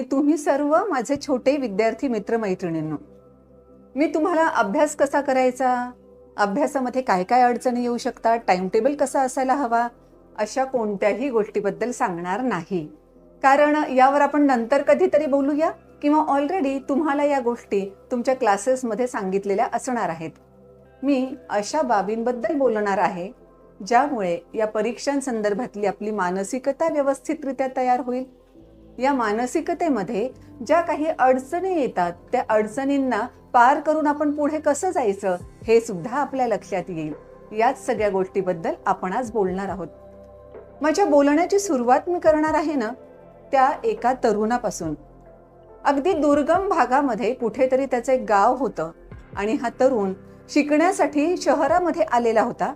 की तुम्ही सर्व माझे छोटे विद्यार्थी मित्रमैत्रिणींनो मी तुम्हाला अभ्यास कसा करायचा? अभ्यासामध्ये काय काय अडचणी येऊ शकतात? टाइम टेबल कसा असायला हवा? अशा कोणत्याही गोष्टीबद्दल सांगणार नाही. कारण यावर आपण नंतर कधीतरी बोलूया किंवा ऑलरेडी तुम्हाला या गोष्टी तुमच्या क्लासेसमध्ये सांगितलेल्या असणार आहेत. मी अशा बाबींबद्दल बोलणार आहे ज्यामुळे या परीक्षांसंदर्भातली आपली मानसिकता व्यवस्थितरित्या तयार होईल. या मानसिकतेमध्ये ज्या काही अडचणी येतात त्या अडचणींना पार करून आपण पुढे कसं जायचं हे सुद्धा आपल्या लक्षात येईल. याच सगळ्या गोष्टीबद्दल आपण आज बोलणार आहोत. माझ्या बोलण्याची सुरुवात मी करणार आहे ना त्या एका तरुणापासून. अगदी दुर्गम भागामध्ये कुठेतरी त्याचं एक गाव होतं आणि हा तरुण शिकण्यासाठी शहरामध्ये आलेला होता.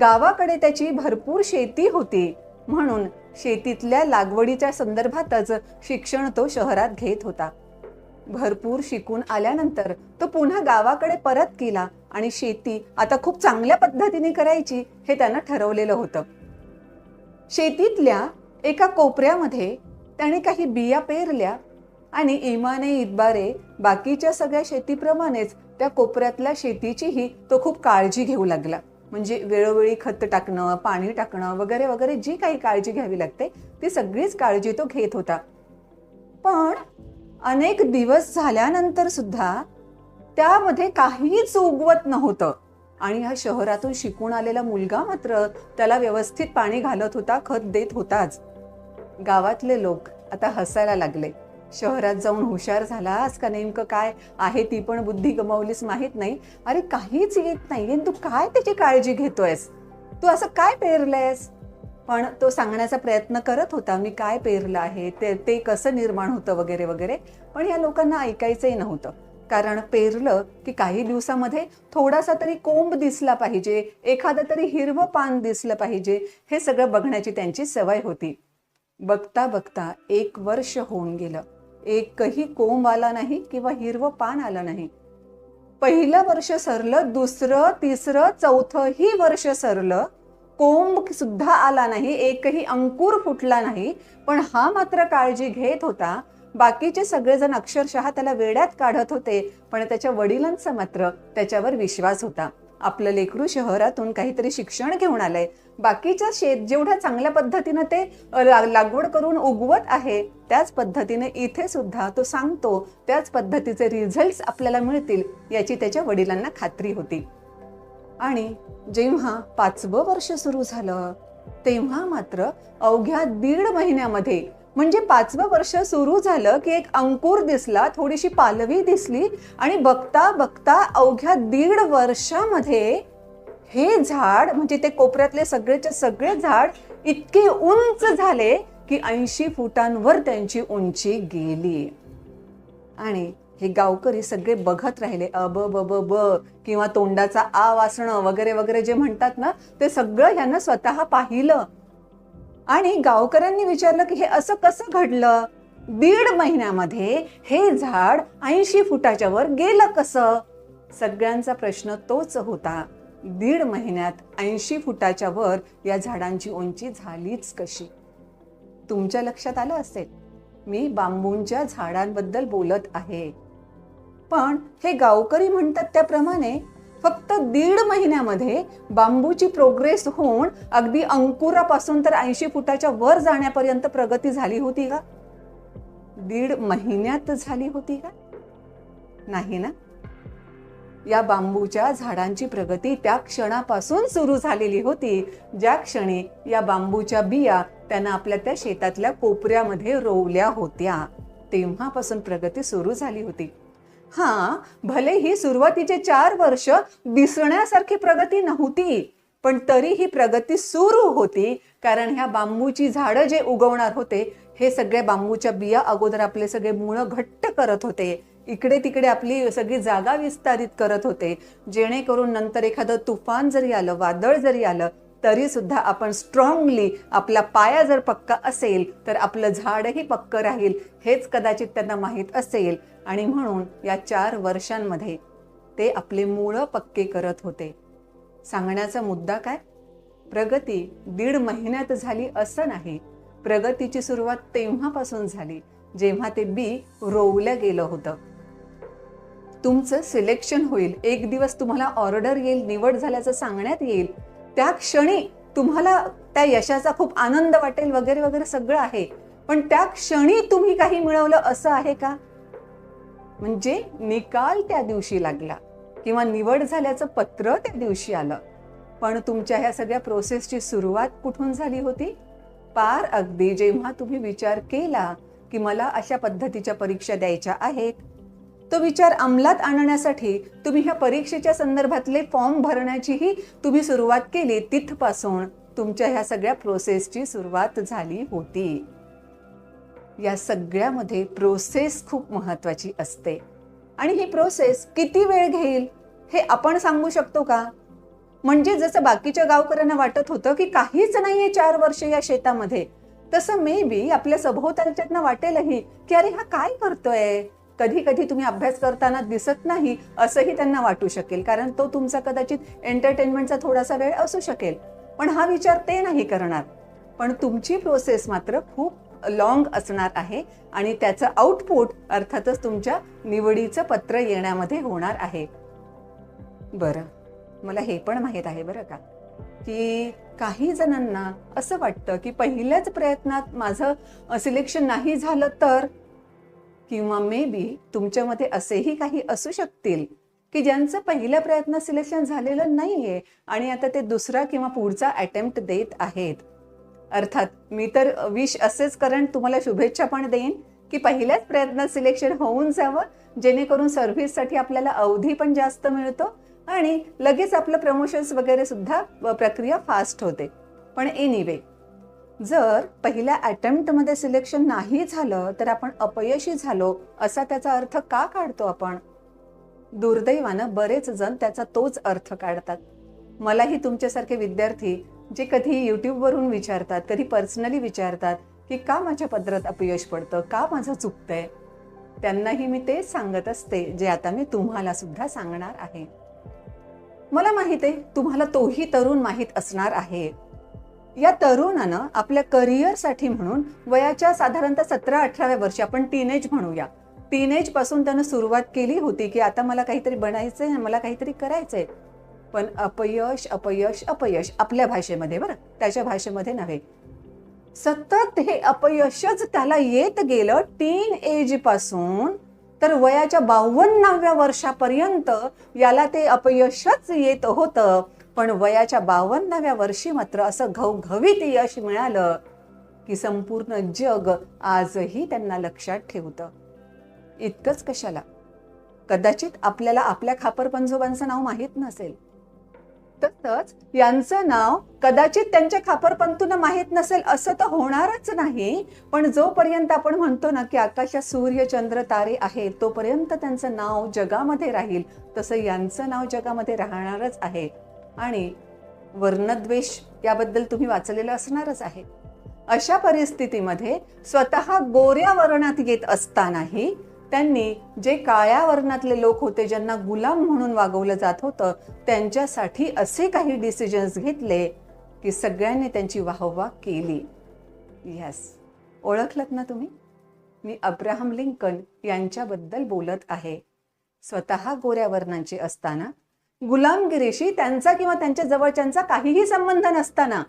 गावाकडे त्याची भरपूर शेती होती. म्हणून शेतीतल्या लागवडीच्या संदर्भातच शिक्षण तो शहरात घेत होता. भरपूर शिकून आल्यानंतर तो पुन्हा गावाकडे परत गेला आणि शेती आता खूप चांगल्या पद्धतीने करायची हे त्यानं ठरवलेलं होतं. शेतीतल्या एका कोपऱ्यामध्ये त्याने काही बिया पेरल्या आणि इमाने इतबारे बाकीच्या सगळ्या शेतीप्रमाणेच त्या कोपऱ्यातल्या शेतीचीही तो खूप काळजी घेऊ लागला. म्हणजे वेळोवेळी खत टाकणं पाणी टाकणं वगैरे वगैरे जी काही काळजी घ्यावी लागते ती सगळीच काळजी तो घेत होता. पण अनेक दिवस झाल्यानंतर सुद्धा त्यामध्ये काहीच उगवत नव्हतं. आणि हा शहरातून शिकून आलेला मुलगा मात्र त्याला व्यवस्थित पाणी घालत होता खत देत होताच. गावातले लोक आता हसायला लागले. शहरात जाऊन हुशार झालास का? नेमकं काय आहे ती पण बुद्धी गमावलीस माहीत नाही. अरे काहीच येत नाही तू काय त्याची काळजी घेतोयस? तू असं काय पेरलंयस? पण तो सांगण्याचा प्रयत्न करत होता मी काय पेरलं आहे ते ते कसं निर्माण होतं वगैरे वगैरे. पण या लोकांना ऐकायचंही नव्हतं. कारण पेरलं की काही दिवसामध्ये थोडासा तरी कोंब दिसला पाहिजे एखादं तरी हिरवं पान दिसलं पाहिजे हे सगळं बघण्याची त्यांची सवय होती. बघता बघता एक वर्ष होऊन गेलं. एकही कोंब आला नाही किंवा हिरवं पान आलं नाही. पहिलं वर्ष सरलं दुसरं तिसरं चौथंही वर्ष सरलं कोंब सुद्धा आला नाही एकही अंकुर फुटला नाही. पण हा मात्र काळजी घेत होता. बाकीचे सगळेजण अक्षरशः त्याला वेड्यात काढत होते पण त्याच्या वडिलांचा मात्र त्याच्यावर विश्वास होता. आपलं लेकरू शहरातून काहीतरी शिक्षण घेऊन आलंय. बाकीच्या शेत जेवढ्या चांगल्या पद्धतीनं ते लागवड करून उगवत आहे त्याच पद्धतीने इथे सुद्धा तो सांगतो त्याच पद्धतीचे रिझल्ट आपल्याला मिळतील याची त्याच्या वडिलांना खात्री होती. आणि जेव्हा पाचवं वर्ष सुरू झालं तेव्हा मात्र अवघ्या दीड महिन्यामध्ये म्हणजे पाचवं वर्ष सुरू झालं की एक अंकुर दिसला थोडीशी पालवी दिसली आणि बघता बघता अवघ्या दीड वर्षामध्ये हे झाड म्हणजे ते कोपऱ्यातले सगळेचे सगळे झाड इतके उंच झाले की ऐंशी फुटांवर त्यांची उंची गेली. आणि हे गावकरी सगळे बघत राहिले अब ब ब ब किंवा तोंडाचा आ वासणं वगैरे वगैरे जे म्हणतात ना ते सगळं ह्यानं स्वतः पाहिलं. आणि गावकऱ्यांनी विचारलं की हे असं कसं घडलं? दीड महिन्यामध्ये हे झाड ऐंशी फुटाच्या वर गेलं कसं? सगळ्यांचा प्रश्न तोच होता. दीड महिन्यात ऐंशी फुटाच्या वर या झाडांची उंची झालीच कशी? तुमच्या लक्षात आलं असेल? मी बांबूंच्या झाडांबद्दल बोलत आहे. पण हे गावकरी म्हणतात त्याप्रमाणे फक्त दीड महिन्यामध्ये बांबूची प्रोग्रेस होऊन अगदी अंकुरापासून तर ऐंशी फुटाच्या वर जाण्यापर्यंत प्रगती झाली होती का? दीड महिन्यात झाली होती का? नाही ना? या बांबूच्या झाडांची प्रगती त्या क्षणापासून सुरू झालेली होती. ज्या क्षणी या बांबूच्या बिया त्यांना आपल्या त्या शेतातल्या कोपऱ्यामध्ये रोवल्या होत्या तेव्हापासून प्रगती सुरू झाली होती. हा भले ही सुरुवातीचे चार वर्ष दिसण्यासारखी प्रगती नव्हती पण तरी ही प्रगती सुरू होती कारण ह्या बांबूची झाडं जे उगवणार होते हे सगळे बांबूच्या बिया अगोदर आपले सगळे मुळं घट्ट करत होते. इकडे तिकडे आपली सगळी जागा विस्तारित करत होते. जेणेकरून नंतर एखादं तुफान जरी आलं वादळ जरी आलं तरी सुद्धा आपण स्ट्रॉंगली आपला पाया जर पक्का असेल तर आपलं झाडही पक्क राहील हेच कदाचित त्यांना माहीत असेल. आणि म्हणून या चार वर्षांमध्ये ते आपले मुळं पक्के करत होते. सांगण्याचा मुद्दा काय? प्रगती दीड महिन्यात झाली असं नाही. प्रगतीची सुरुवात तेव्हापासून झाली जेव्हा ते बी रोवलं गेलं होतं. तुमचं सिलेक्शन होईल. एक दिवस तुम्हाला ऑर्डर येईल निवड झाल्याचं सांगण्यात येईल. त्या क्षणी तुम्हाला त्या यशाचा खूप आनंद वाटेल वगैरे वगैरे सगळं आहे. पण त्या क्षणी तुम्ही काही मिळवलं असं आहे का? म्हणजे निकाल त्या दिवशी लागला किंवा निवड झाल्याचं पत्र त्या दिवशी आलं. पण तुमच्या ह्या सगळ्या प्रोसेसची सुरुवात कुठून झाली होती? पार अगदी जेव्हा तुम्ही विचार केला की मला अशा पद्धतीच्या परीक्षा द्यायच्या आहेत तो विचार अंमलात आणण्यासाठी तुम्ही ह्या परीक्षेच्या संदर्भातले फॉर्म भरण्याचीही तुम्ही सुरुवात केली तिथपासून. तुमच्या ह्या सगळ्या प्रोसेसची सुरुवात झाली होती. या सगळ्यामध्ये प्रोसेस खूप महत्वाची असते. आणि ही प्रोसेस किती वेळ घेईल हे आपण सांगू शकतो का? म्हणजे जसं बाकीच्या गावकऱ्यांना वाटत होतं की काहीच नाहीये चार वर्ष या शेतामध्ये तसं मे बी आपल्या सभोवतालच्यातनं वाटेलही की अरे हा काय करतोय? कधी कधी तुम्ही अभ्यास करताना दिसत नाही असंही त्यांना वाटू शकेल. कारण तो तुमचा कदाचित एंटरटेनमेंटचा थोडासा वेळ असू शकेल. पण हा विचार ते नाही करणार. पण तुमची प्रोसेस मात्र खूप लॉंग असणार आहे आणि त्याचं आउटपुट अर्थातच तुमच्या निवडीचं पत्र येण्यामध्ये होणार आहे. बरं. मला हे पण माहीत आहे बरं का? की काही जणांना असं वाटतं की पहिल्याच प्रयत्नात माझं सिलेक्शन नाही झालं तर किंवा मे बी तुमच्यामध्ये असेही काही असू शकतील की ज्यांचं पहिल्या प्रयत्नात सिलेक्शन झालेलं नाहीये आणि आता ते दुसरा किंवा पुढचा अटेम्प्ट देत आहेत. अर्थात मी तर विश असेच करण तुम्हाला शुभेच्छा पण देईन की पहिल्याच प्रयत्नात सिलेक्शन होऊन जावं जेणेकरून सर्व्हिससाठी आपल्याला अवधी पण जास्त मिळतो आणि लगेच आपलं प्रमोशन्स वगैरे सुद्धा प्रक्रिया फास्ट होते. पण एनिवे जर पहिल्या अटेम्प्टमध्ये सिलेक्शन नाही झालं तर आपण अपयशी झालो असा त्याचा अर्थ का काढतो आपण? दुर्दैवानं बरेच जण त्याचा तोच अर्थ काढतात. मलाही तुमच्यासारखे विद्यार्थी जे कधी यूट्यूबवरून विचारतात कधी पर्सनली विचारतात की का माझ्या पत्रात अपयश पडतं का माझं चुकतंय? त्यांनाही मी तेच सांगत असते जे आता मी तुम्हाला सुद्धा सांगणार आहे. मला माहीत आहे तुम्हाला तोही तरुण माहीत असणार आहे. या तरुणानं आपल्या करिअरसाठी म्हणून वयाच्या साधारणतः सतरा अठराव्या वर्षी आपण टीनेज म्हणूया. टीनेजपासून त्यानं सुरुवात केली होती की आता मला काहीतरी बनायचंय मला काहीतरी करायचंय. पण अपयश अपयश अपयश आपल्या भाषेमध्ये बरं त्याच्या भाषेमध्ये नव्हे. सतत हे अपयशच त्याला येत गेलं टीन एजपासून. तर वयाच्या बावन्नाव्या वर्षापर्यंत याला ते अपयशच येत होतं. पण वयाच्या बावन्नाव्या वर्षी मात्र असं घवघवीत यश मिळालं की संपूर्ण जग आजही त्यांना लक्षात ठेवतं. इतकंच कशाला? कदाचित आपल्याला आपल्या खापर पंजोबांचं नाव माहीत नसेल. तसंच यांचं नाव कदाचित त्यांच्या खापरपंतून माहीत नसेल असं तर होणारच नाही. पण जोपर्यंत आपण म्हणतो ना की आकाशात सूर्य चंद्र तारे आहेत तोपर्यंत त्यांचं नाव जगामध्ये राहील. तसं यांचं नाव जगामध्ये राहणारच आहे. आणि वर्णद्वेष याबद्दल तुम्ही वाचलेलं असणारच आहे. अशा परिस्थितीमध्ये स्वतः गोऱ्या वर्णात येत असतानाही त्यांनी जे काळ्या वर्णातले लोक होते ज्यांना गुलाम म्हणून वागवलं जात होतं त्यांच्यासाठी असे काही डिसिजन्स घेतले की सगळ्यांनी त्यांची वाहवा केली. यस ओळखलत ना तुम्ही? मी अब्राहम लिंकन यांच्याबद्दल बोलत आहे. स्वतः गोऱ्या वर्णांचे असताना गुलामगिरीशी त्यांचा किंवा त्यांच्या जवळच्यांचा काहीही संबंध नसताना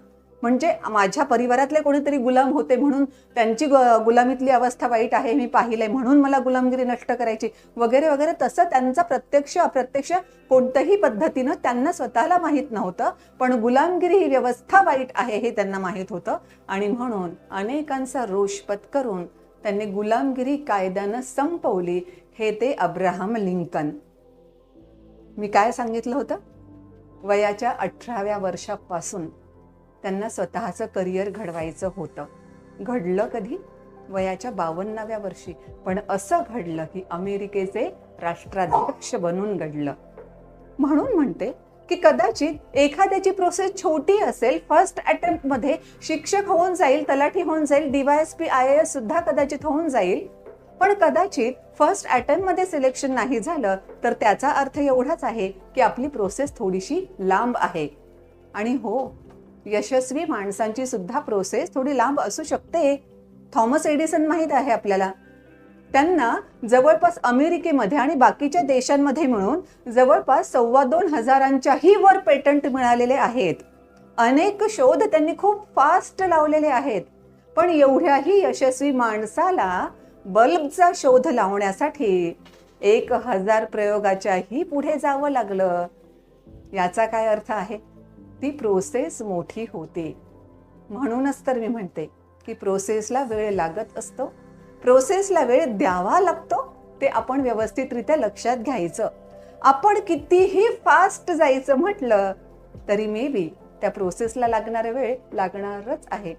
म्हणजे माझ्या परिवारातले कोणीतरी गुलाम होते म्हणून त्यांची गुलामीतली अवस्था वाईट आहे मी पाहिलंय म्हणून मला गुलामगिरी नष्ट करायची वगैरे वगैरे तसं त्यांचा प्रत्यक्ष अप्रत्यक्ष कोणत्याही पद्धतीनं त्यांना स्वतःला माहीत नव्हतं पण गुलामगिरी ही व्यवस्था वाईट आहे हे त्यांना माहीत होतं. आणि म्हणून अनेकांचा रोष पत्करून त्यांनी गुलामगिरी कायद्यानं संपवली हे ते अब्राहम लिंकन. मी काय सांगितलं होतं? वयाच्या अठराव्या वर्षापासून त्यांना स्वतःचं करिअर घडवायचं होतं. घडलं कधी? वयाच्या बावन्नाव्या वर्षी. पण असं घडलं की अमेरिकेचे राष्ट्राध्यक्ष बनून घडलं. म्हणून म्हणते की कदाचित एखाद्याची प्रोसेस छोटी असेल फर्स्ट अटेम्प्टमध्ये शिक्षक होऊन जाईल तलाठी होऊन जाईल डीवायएसपी आय एस सुद्धा कदाचित होऊन जाईल पण कदाचित फर्स्ट अटेम्प्टमध्ये सिलेक्शन नाही झालं तर त्याचा अर्थ एवढाच आहे की आपली प्रोसेस थोडीशी लांब आहे. आणि हो यशस्वी माणसांची सुद्धा प्रोसेस थोडी लांब असू शकते. थॉमस एडिसन माहीत आहे आपल्याला. त्यांना जवळपास अमेरिकेमध्ये आणि बाकीच्या देशांमध्ये मिळून जवळपास सव्वा दोन हजारांच्याही वर पेटंट मिळालेले आहेत. अनेक शोध त्यांनी खूप फास्ट लावलेले आहेत. पण एवढ्याही यशस्वी माणसाला बल्बचा शोध लावण्यासाठी एक हजार प्रयोगाच्याही पुढे जावं लागलं. याचा काय अर्थ आहे? ती प्रोसेस मोठी होते. म्हणूनच तर मी म्हणते की प्रोसेसला वेळ लागत असतो. प्रोसेसला वेळ द्यावा लागतो. ते आपण व्यवस्थितरित्या लक्षात घ्यायचं. आपण कितीही फास्ट जायचं म्हटलं तरी मे बी त्या प्रोसेसला लागणारा वेळ लागणारच आहे.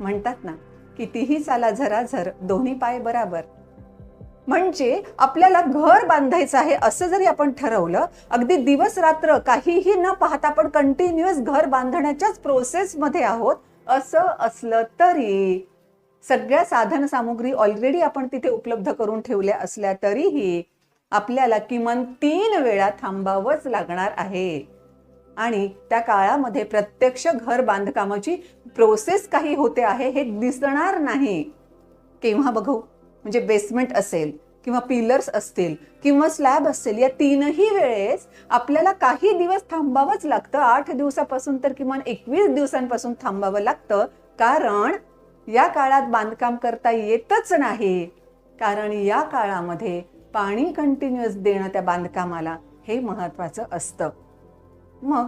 म्हणतात ना कितीही चाला झराझर दोन्ही पाय बराबर. म्हणजे आपल्याला घर बांधायचं आहे असं जरी आपण ठरवलं अगदी दिवस रात्र काहीही न पाहता आपण कंटिन्युअस घर बांधण्याच्याच प्रोसेसमध्ये आहोत असं असलं तरी सगळ्या साधन सामुग्री ऑलरेडी आपण तिथे उपलब्ध करून ठेवल्या असल्या तरीही आपल्याला किमान तीन वेळा थांबावंच लागणार आहे. आणि त्या काळामध्ये प्रत्यक्ष घर बांधकामाची प्रोसेस काही होते आहे हे दिसणार नाही. केव्हा बघू? म्हणजे बेसमेंट असेल किंवा पिलर्स असतील किंवा स्लॅब असेल या तीनही वेळेस आपल्याला काही दिवस थांबावंच लागतं. आठ दिवसापासून तर किमान एकवीस दिवसांपासून थांबावं लागतं. कारण या काळात बांधकाम करता येतच नाही. कारण या काळामध्ये पाणी कंटिन्युअस देणं त्या बांधकामाला हे महत्वाचं असतं. मग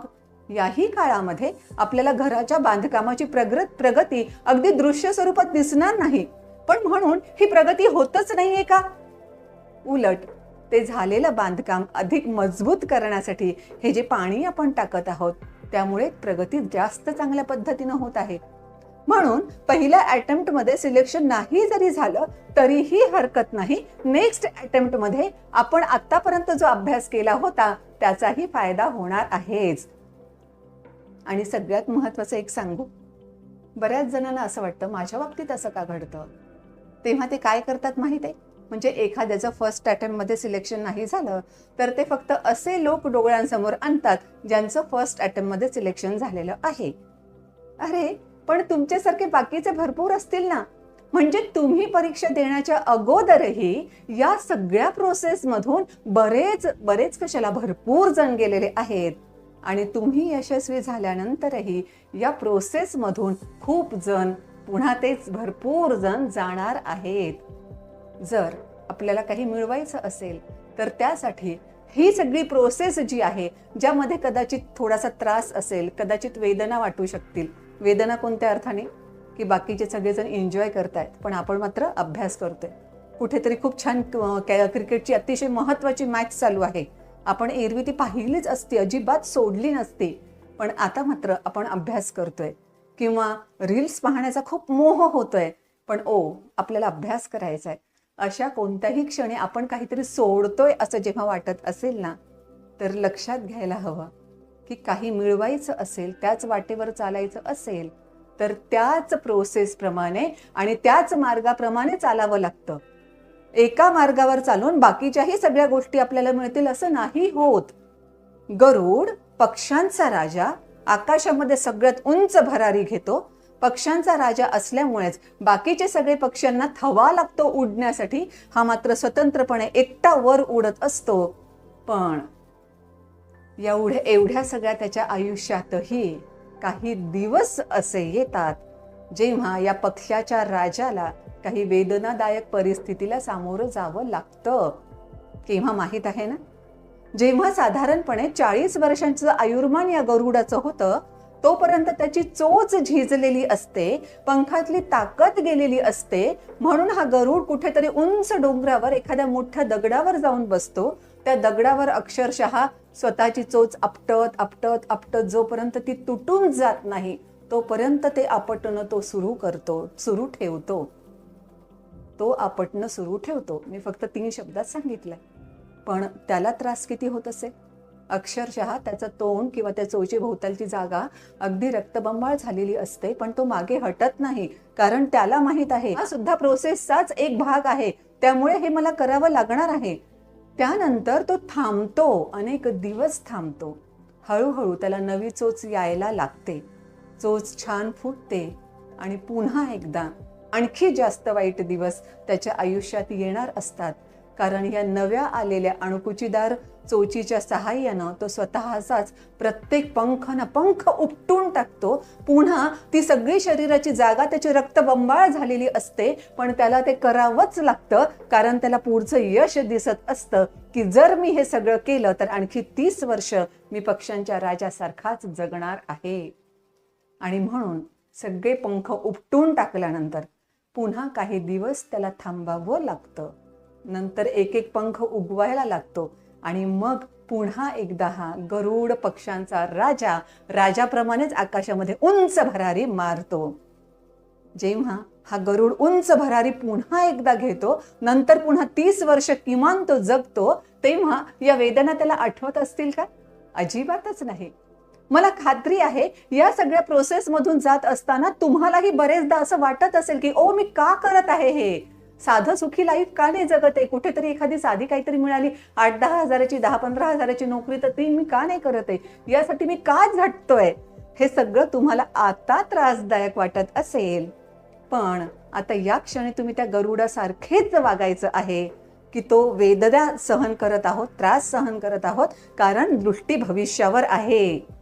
याही काळामध्ये आपल्याला घराच्या बांधकामाची प्रगत प्रगती अगदी दृश्य स्वरूपात दिसणार नाही. पण म्हणून ही प्रगती होतच नाहीये का? उलट ते झालेलं बांधकाम अधिक मजबूत करण्यासाठी हे जे पाणी आपण टाकत आहोत त्यामुळे प्रगती जास्त चांगल्या पद्धतीनं होत आहे. म्हणून पहिल्या अटेम्प्टमध्ये सिलेक्शन नाही जरी झालं तरीही हरकत नाही. नेक्स्ट अटेम्प्टमध्ये आपण आतापर्यंत जो अभ्यास केला होता त्याचाही फायदा होणार आहेच. आणि सगळ्यात महत्वाचं एक सांगू. बऱ्याच जणांना असं वाटतं माझ्या बाबतीत असं का घडतं? तेव्हा ते काय करतात माहिती आहे? म्हणजे एखाद्याचं फर्स्ट अटेम्प्टमध्ये सिलेक्शन नाही झालं तर ते फक्त असे लोक डोळ्यांसमोर आणतात ज्यांचं फर्स्ट अटेम्प्टमध्ये सिलेक्शन झालेलं आहे. अरे पण तुमच्यासारखे बाकीचे भरपूर असतील ना. म्हणजे तुम्ही परीक्षा देण्याच्या अगोदरही या सगळ्या प्रोसेसमधून बरेच बरेच कशाला भरपूर जण गेलेले आहेत. आणि तुम्ही यशस्वी झाल्यानंतरही या प्रोसेसमधून खूप जण पुन्हा तेच भरपूर जण जाणार आहेत. जर आपल्याला काही मिळवायचं असेल तर त्यासाठी ही सगळी प्रोसेस जी आहे ज्यामध्ये कदाचित थोडासा त्रास असेल कदाचित वेदना वाटू शकतील वेदना कोणत्या अर्थाने? की बाकीचे सगळेजण एन्जॉय करतायत पण आपण मात्र अभ्यास करतोय. कुठेतरी खूप छान क्रिकेटची अतिशय महत्वाची मॅच चालू आहे. आपण एरवी ती पाहिलीच असती अजिबात सोडली नसती पण आता मात्र आपण अभ्यास करतोय. किंवा रील्स पाहण्याचा खूप मोह होतोय पण ओ आपल्याला अभ्यास करायचा आहे. अशा कोणत्याही क्षणी आपण काहीतरी सोडतोय असं जेव्हा वाटत असेल ना तर लक्षात घ्यायला हवं. की काही मिळवायचं असेल त्याच वाटेवर चालायचं असेल तर त्याच प्रोसेसप्रमाणे आणि त्याच मार्गाप्रमाणे चालावं लागतं. एका मार्गावर चालून बाकीच्याही सगळ्या गोष्टी आपल्याला मिळतील असं नाही होत. गरुड पक्ष्यांचा राजा आकाशामध्ये सगळ्यात उंच भरारी घेतो. पक्ष्यांचा राजा असल्यामुळेच बाकीचे सगळे पक्ष्यांना थवा लागतो उडण्यासाठी. हा मात्र स्वतंत्रपणे एकटा वर उडत असतो. पण एवढ्या एवढ्या सगळ्या त्याच्या आयुष्यातही काही दिवस असे येतात जेव्हा या पक्षाच्या राजाला काही वेदनादायक परिस्थितीला सामोरं जावं लागतं. केव्हा माहीत आहे ना? जेव्हा साधारणपणे चाळीस वर्षांचं आयुर्मान या गरुडाचं होतं तोपर्यंत त्याची चोच झिजलेली असते पंखातली ताकद गेलेली असते. म्हणून हा गरुड कुठेतरी उंच डोंगरावर एखाद्या मोठ्या दगडावर जाऊन बसतो. त्या दगडावर अक्षरशः स्वतःची चोच आपटत आपटत आपटत जोपर्यंत ती तुटून जात नाही तोपर्यंत ते आपटणं तो सुरू करतो सुरू ठेवतो. तो आपटणं सुरू ठेवतो. मी फक्त तीन शब्दात सांगितलंय. पण त्याला त्रास किती होत असेल? अक्षरशः त्याचं तोंड किंवा त्या चोची भोवतालची जागा अगदी रक्तबंबाळ झालेली असते पण तो मागे हटत नाही. कारण त्याला माहीत आहे हा सुद्धा प्रोसेसचाच एक भाग आहे. त्यामुळे हे मला करावं लागणार आहे. त्यानंतर तो थांबतो अनेक दिवस थांबतो. हळूहळू त्याला नवी चोच यायला लागते. चोच छान फुटते आणि पुन्हा एकदा आणखी जास्त वाईट दिवस त्याच्या आयुष्यात येणार असतात. कारण या नव्या आलेल्या अणुकुचीदार चोचीच्या सहाय्यानं तो स्वतःचाच प्रत्येक पंख ना पंख उपटून टाकतो. पुन्हा ती सगळी शरीराची जागा त्याची रक्तबंबाळ झालेली असते पण त्याला ते करावंच लागतं कारण त्याला पुढचं यश दिसत असतं की जर मी हे सगळं केलं तर आणखी तीस वर्ष मी पक्ष्यांच्या राजासारखाच जगणार आहे. आणि म्हणून सगळे पंख उपटून टाकल्यानंतर पुन्हा काही दिवस त्याला थांबावं लागतं. नंतर एक एक पंख उगवायला लागतो. आणि मग पुन्हा एकदा हा गरुड पक्ष्यांचा राजा राजाप्रमाणेच आकाशामध्ये उंच भरारी मारतो. जेव्हा हा गरुड उंच भरारी पुन्हा एकदा घेतो नंतर पुन्हा तीस वर्ष किमान तो जगतो तेव्हा या वेदना त्याला आठवत असतील का? अजिबातच नाही. मला खात्री आहे या सगळ्या प्रोसेसमधून जात असताना तुम्हालाही बरेचदा असं वाटत असेल की ओ मी का करत आहे हे? साधं सुखी लाईफ का नाही जगत? आहे कुठेतरी एखादी साधी काहीतरी मिळाली. आठ दहा हजाराची दहा पंधरा हजाराची नोकरी तर ती मी का नाही करत आहे? यासाठी मी का झटतोय? हे सगळं तुम्हाला आता त्रासदायक वाटत असेल. पण आता या क्षणी तुम्ही त्या गरुडासारखेच वागायचं आहे की तो वेदना सहन करत आहोत त्रास सहन करत आहोत कारण दृष्टी भविष्यावर आहे.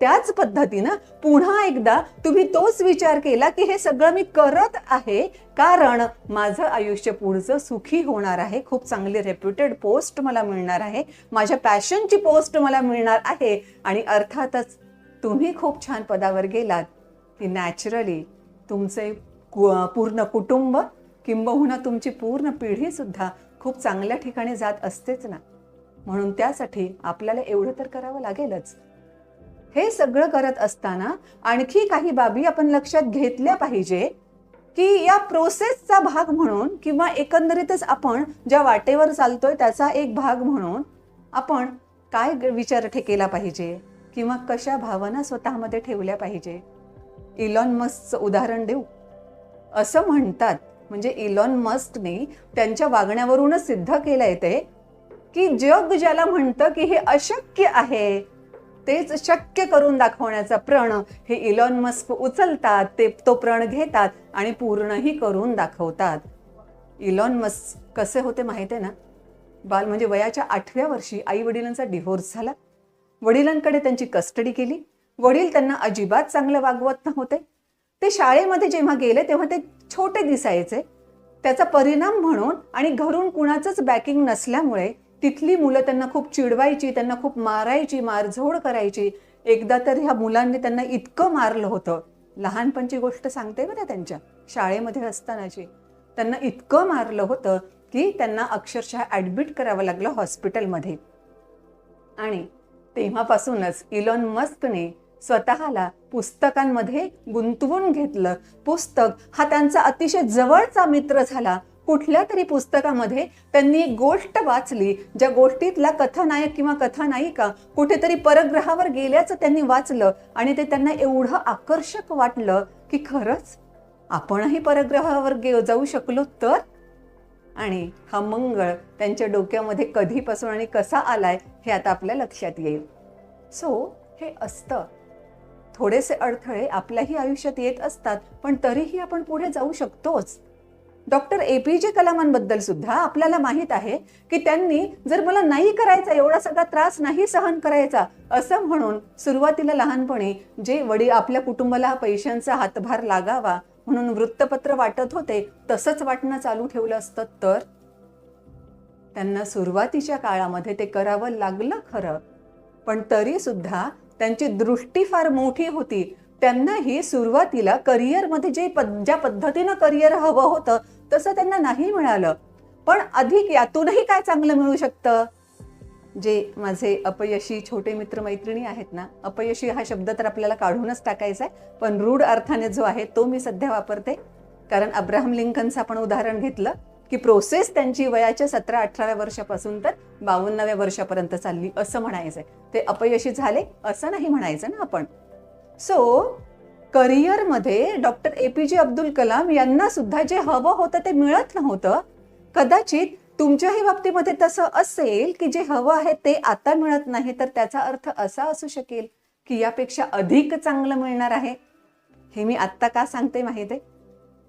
त्याच पद्धतीनं पुन्हा एकदा तुम्ही तोच विचार केला की हे सगळं मी करत आहे कारण माझं आयुष्य पुढचं सुखी होणार आहे. खूप चांगली रेप्युटेड पोस्ट मला मिळणार आहे. माझ्या पॅशनची पोस्ट मला मिळणार आहे. आणि अर्थातच तुम्ही खूप छान पदावर गेलात की नॅचरली तुमचे पूर्ण कुटुंब किंबहुना तुमची पूर्ण पिढी सुद्धा खूप चांगल्या ठिकाणी जात असतेच ना. म्हणून त्यासाठी आपल्याला एवढं तर करावं लागेलच. हे सगळं करत असताना आणखी काही बाबी आपण लक्षात घेतल्या पाहिजे की या प्रोसेसचा भाग म्हणून किंवा एकंदरीतच आपण ज्या वाटेवर चालतोय त्याचा एक भाग म्हणून आपण काय विचार ठेकेला पाहिजे किंवा कशा भावना स्वतःमध्ये ठेवल्या पाहिजे? इलॉन मस्कचं उदाहरण देऊ. असं म्हणतात म्हणजे इलॉन मस्कने त्यांच्या वागण्यावरूनच सिद्ध केलंय ते की जग ज्याला म्हणतं की हे अशक्य आहे तेच शक्य करून दाखवण्याचा प्रण हे इलॉन मस्क उचलतात ते तो प्रण घेतात आणि पूर्णही करून दाखवतात. इलॉन मस्क कसे होते माहिती आहे ना? बाल म्हणजे वयाच्या आठव्या वर्षी आई वडिलांचा डिव्होर्स झाला. वडिलांकडे त्यांची कस्टडी केली. वडील त्यांना अजिबात चांगलं वागवत नव्हते. ते शाळेमध्ये जेव्हा गेले तेव्हा ते छोटे दिसायचे. त्याचा परिणाम म्हणून आणि घरून कुणाचंच बॅकिंग नसल्यामुळे तिथली मुलं त्यांना खूप चिडवायची त्यांना खूप मारायची मारझोड करायची. एकदा तर ह्या मुलांनी त्यांना इतकं मारलं होतं. लहानपणची गोष्ट सांगते बरं त्यांच्या शाळेमध्ये असतानाची. त्यांना इतकं मारलं होतं की त्यांना अक्षरशः ॲडमिट करावं लागलं हॉस्पिटलमध्ये. आणि तेव्हापासूनच इलॉन मस्कने स्वतःला पुस्तकांमध्ये गुंतवून घेतलं. पुस्तक हा त्यांचा अतिशय जवळचा मित्र झाला. कुठल्या तरी पुस्तकामध्ये त्यांनी एक गोष्ट वाचली ज्या गोष्टीतला कथानायक किंवा कथानायिका कुठेतरी परग्रहावर गेल्याचं त्यांनी वाचलं आणि ते त्यांना एवढं आकर्षक वाटलं की खरंच आपणही परग्रहावर गे जाऊ शकलो तर? आणि हा मंगळ त्यांच्या डोक्यामध्ये कधीपासून आणि कसा आलाय हे आता आपल्या लक्षात येईल. सो हे असतं. थोडेसे अडथळे आपल्याही आयुष्यात येत असतात पण तरीही आपण पुढे जाऊ शकतोच. डॉक्टर ए पी जे कलामांबद्दल सुद्धा आपल्याला माहीत आहे की त्यांनी जर मला नाही करायचा एवढा सगळा त्रास नाही सहन करायचा असं म्हणून सुरुवातीला लहानपणी जे वडील आपल्या कुटुंबाला पैशांचा हातभार लागावा म्हणून वृत्तपत्र वाटत होते तसंच वाटणं चालू ठेवलं असतं तर? त्यांना सुरुवातीच्या काळामध्ये ते करावं लागलं खरं पण तरी सुद्धा त्यांची दृष्टी फार मोठी होती त्यांनाही सुरुवातीला करिअरमध्ये जे पद ज्या पद्धतीनं करिअर हवं होतं तसं त्यांना नाही मिळालं. पण अधिक यातूनही काय चांगलं मिळू शकतं? जे माझे अपयशी छोटे मित्र मैत्रिणी आहेत ना अपयशी हा शब्द तर आपल्याला काढूनच टाकायचा आहे पण रूढ अर्थाने जो आहे तो मी सध्या वापरते. कारण अब्राहम लिंकनचं आपण उदाहरण घेतलं की प्रोसेस त्यांची वयाच्या सतरा अठराव्या वर्षापासून तर बावन्नाव्या वर्षापर्यंत चालली असं म्हणायचंय. ते अपयशी झाले असं नाही म्हणायचं ना आपण. सो करिअरमध्ये doctor A P J Abdul Kalam यांना सुद्धा जे हवं होतं ते मिळत नव्हतं. कदाचित तुमच्याही बाबतीमध्ये तसं असेल की जे हवं आहे ते आता मिळत नाही तर त्याचा अर्थ असा असू शकेल की यापेक्षा अधिक चांगलं मिळणार आहे. हे मी आत्ता का सांगते माहिती आहे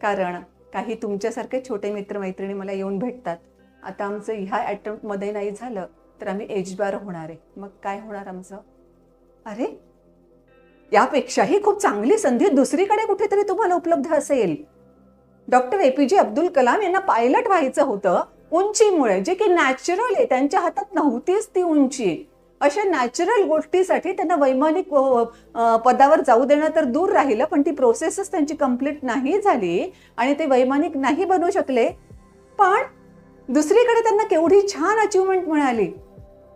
कारण काही तुमच्यासारखे छोटे मित्रमैत्रिणी मला येऊन भेटतात. आता आमचं ह्या अटेम्प्टमध्ये नाही झालं तर आम्ही एजबार होणार आहे. मग काय होणार आमचं? अरे यापेक्षाही खूप चांगली संधी दुसरीकडे कुठेतरी तुम्हाला उपलब्ध असेल. Doctor A P J Abdul Kalam यांना पायलट व्हायचं होतं उंचीमुळे जे की नॅचरल आहे त्यांच्या हातात नव्हतीच ती उंची. अशा नॅचरल गोष्टीसाठी त्यांना वैमानिक पदावर जाऊ देणं तर दूर राहिलं पण ती प्रोसेसच त्यांची कंप्लीट नाही झाली आणि ते वैमानिक नाही बनू शकले. पण दुसरीकडे त्यांना केवढी छान अचिव्हमेंट मिळाली.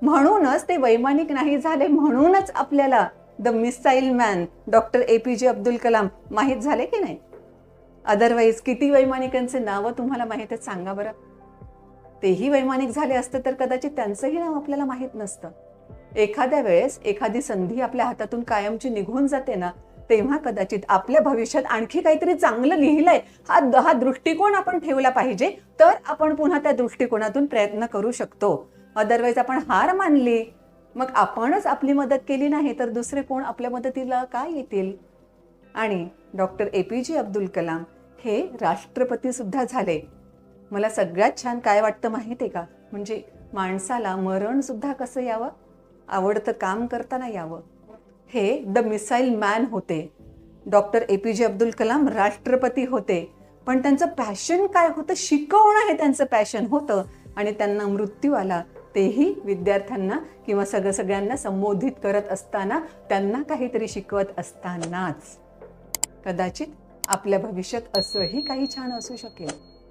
म्हणूनच ते वैमानिक नाही झाले म्हणूनच आपल्याला the missile man doctor A P J Abdul Kalam. माहीत झाले की नाही? अदरवाईज किती वैमानिकांचे नावं तुम्हाला माहीत आहेत? सांगा बरं. तेही वैमानिक झाले असते तर कदाचित त्यांचंही नाव आपल्याला माहीत नसतं. एखाद्या वेळेस एखादी संधी आपल्या हातातून कायमची निघून जाते ना तेव्हा कदाचित आपल्या भविष्यात आणखी काहीतरी चांगलं लिहिलंय. हा हा दृष्टिकोन आपण ठेवला पाहिजे तर आपण पुन्हा त्या दृष्टिकोनातून प्रयत्न करू शकतो. अदरवाईज आपण हार मानली. मग आपणच आपली मदत केली नाही तर दुसरे कोण आपल्या मदतीला काय येतील? आणि doctor A P J Abdul Kalam हे राष्ट्रपतीसुद्धा झाले. मला सगळ्यात छान काय वाटतं माहिती आहे का? म्हणजे माणसाला मरणसुद्धा कसं यावं? आवडतं काम करताना यावं. हे द मिसाईल मॅन होते. Doctor A P J Abdul Kalam राष्ट्रपती होते. पण त्यांचं पॅशन काय होतं? शिकवणं हे त्यांचं पॅशन होतं. आणि त्यांना मृत्यू आला तेही विद्यार्थ्यांना किंवा सगळं सगळ्यांना संबोधित करत असताना त्यांना काहीतरी शिकवत असतानाच. कदाचित आपल्या भविष्यात असंही काही छान असू शकेल.